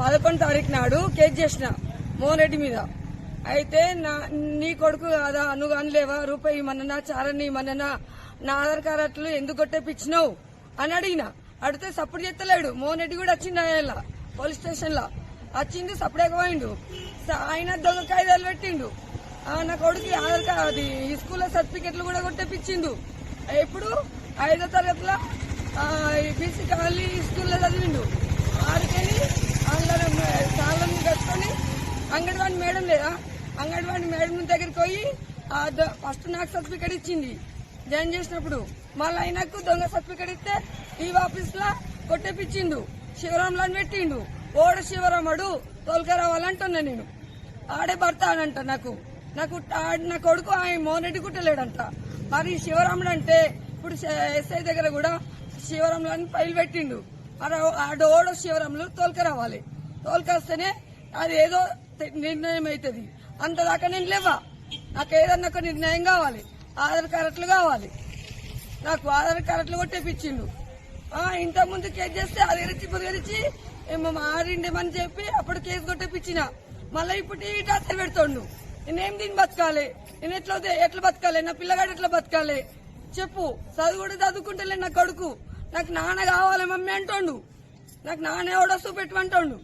పదకొండు తారీఖు నాడు కేక్ చేసిన మోహన్ రెడ్డి మీద. అయితే నా నీ కొడుకు కాదా నువ్వు అనలేవా రూపాయి మన్ననా చారని మన్ననా నా ఆధార్ కార్డు అట్లు ఎందుకు కొట్టేపించినావు అని అడిగిన. అడిగితే సపోర్ట్ చేస్తలేడు మోహన్ రెడ్డి కూడా వచ్చింది ఆయన పోలీస్ స్టేషన్లో. వచ్చిండు సపరేట్ పోయిండు. స- ఆయన దొంగ కాయిదాలు పెట్టిండు. నా కొడుకు ఆధార్ కార్డు అది ఈ స్కూల్లో సర్టిఫికెట్లు కూడా కొట్టేపించిండు ఎప్పుడు? ఐదో తరగతిలో బీసీ కాలనీ స్కూల్లో చదివిండు. అంగన్వాడి మేడం దగ్గరికి పోయి ఫస్ట్ నాకు సర్టిఫికెట్ ఇచ్చింది. జాయిన్ చేసినప్పుడు మళ్ళీ ఆయనకు దొంగ సర్టిఫికెట్ ఇస్తే ఈ ఆఫీస్ లా కొట్టేపించిండు శివరాంలని పెట్టిండు. ఓడ శివరాముడు తోలుకరావాలంటున్నా నేను. ఆడే భర్త అనంట నాకు. నాకు నా కొడుకు ఆయన మోహన్ కుట్టలేడంట. మరి శివరాముడు అంటే ఇప్పుడు ఎస్ఐ దగ్గర కూడా శివరాములు అని ఫైల్ పెట్టిండు. మరి ఆడ ఓడ శివరాములు తోలుకరావాలి. తోలుకొస్తేనే అది ఏదో నిర్ణయం అవుతుంది అంతదాకా నేను లేవా? నాకు ఏదన్నా ఒక నిర్ణయం కావాలి. ఆధార్ కార్డులు కావాలి. నాకు ఆధార్ కార్డులు కొట్టేపించిండు ఆ, ఇంతకు ముందు కేసు చేస్తే అది గెలిచి బుదిగలిచి ఏమో మారిండేమని చెప్పి అప్పుడు కేసు కొట్టేపించిన మళ్ళీ ఇప్పుడు టీవీ టార్చర్ పెడుతుండు. నేనేం దీన్ని బతకాలి? నేను ఎట్లా వదిలే- ఎట్లా బతకాలి? నా పిల్లగాడు ఎట్లా బతకాలి? చెప్పు. చదువు కూడా చదువుకుంటలే నా కొడుకు. నాకు నాన్న కావాలి మమ్మీ అంటోండు. నాకు నాన్న ఎవడొస్తూ చూపెట్టమంటోండు